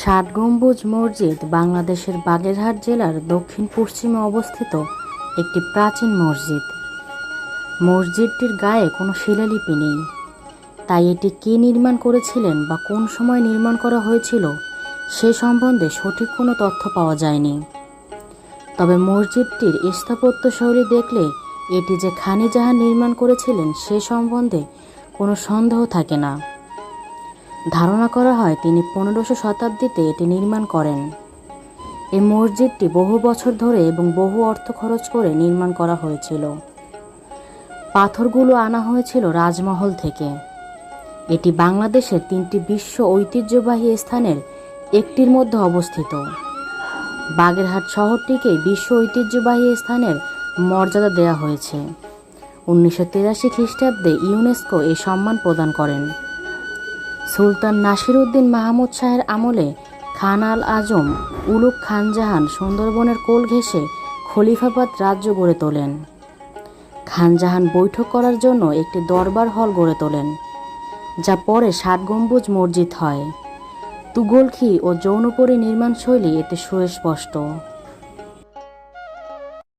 ষাট গম্বুজ মসজিদ বাংলাদেশের বাগেরহাট জেলার দক্ষিণ পশ্চিমে অবস্থিত একটি প্রাচীন মসজিদ। মসজিদটির গায়ে কোনো শিলালিপি নেই। তাই এটি কে নির্মাণ করেছিলেন বা কোন সময় নির্মাণ করা হয়েছিল সে সম্বন্ধে সঠিক কোনো তথ্য পাওয়া যায়নি। তবে মসজিদটির স্থাপত্য শৈলী দেখলে এটি যে খানি জাহান নির্মাণ করেছিলেন সে সম্বন্ধে কোনো সন্দেহ থাকে না। ধারণা করা হয় তিনি পনেরোশো শতাব্দীতে এটি নির্মাণ করেন। এই মসজিদটি বহু বছর ধরে এবং বহু অর্থ খরচ করে নির্মাণ করা হয়েছিল। পাথরগুলো আনা হয়েছিল রাজমহল থেকে। এটি বাংলাদেশের তিনটি বিশ্ব ঐতিহ্যবাহী স্থানের একটির মধ্যে অবস্থিত। বাগেরহাট শহরটিকে বিশ্ব ঐতিহ্যবাহী স্থানের মর্যাদা দেওয়া হয়েছে। উনিশশো তিরাশি খ্রিস্টাব্দে ইউনেস্কো এই সম্মান প্রদান করেন। সুলতান নাসিরউদ্দিন মাহমুদ শাহের আমলে খান আল আজম উলুক খান জাহান সুন্দরবনের কোল ঘেঁষে খলিফাবাদ রাজ্য গড়ে তোলেন। খানজাহান বৈঠক করার জন্য একটি দরবার হল গড়ে তোলেন, যা পরে ষাট গম্বুজ মসজিদ হয়। তুগলকি ও যৌনপরী নির্মাণ শৈলী এতে সুস্পষ্ট।